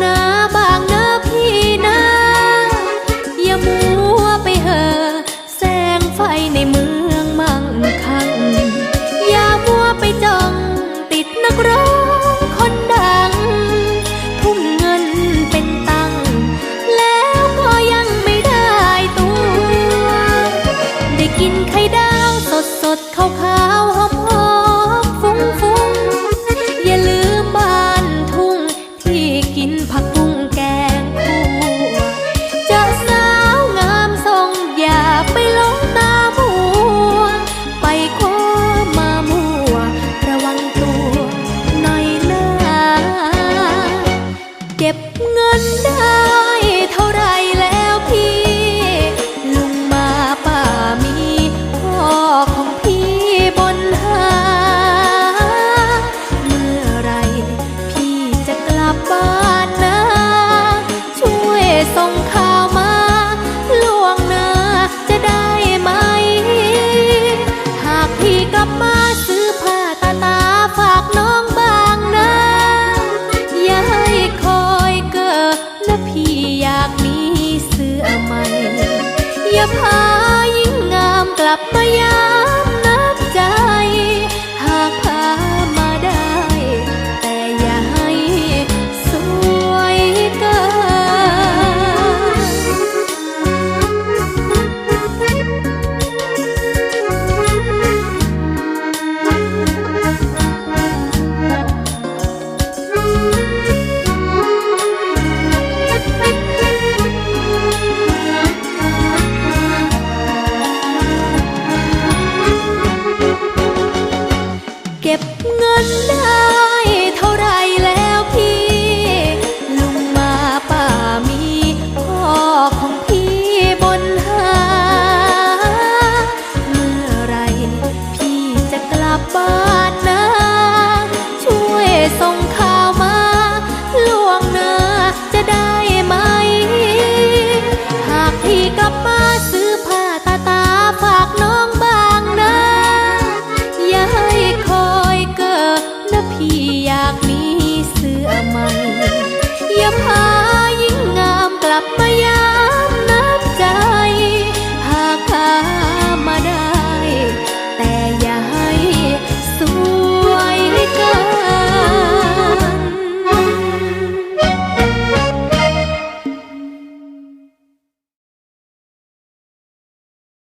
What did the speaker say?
una เก็บเงินได้เท่าไรแล้วพี่ ลุงมาป่ามีพ่อของพี่บนหา เมื่อไรพี่จะกลับบ้านนะ ช่วยส่งข่าวมาล่วงหน้าจะได้ไหม หากพี่กลับมา นได้เท่าไรแล้วพี่ลงมาป่ามีพ่อของพี่บนื่อมันอย่าพา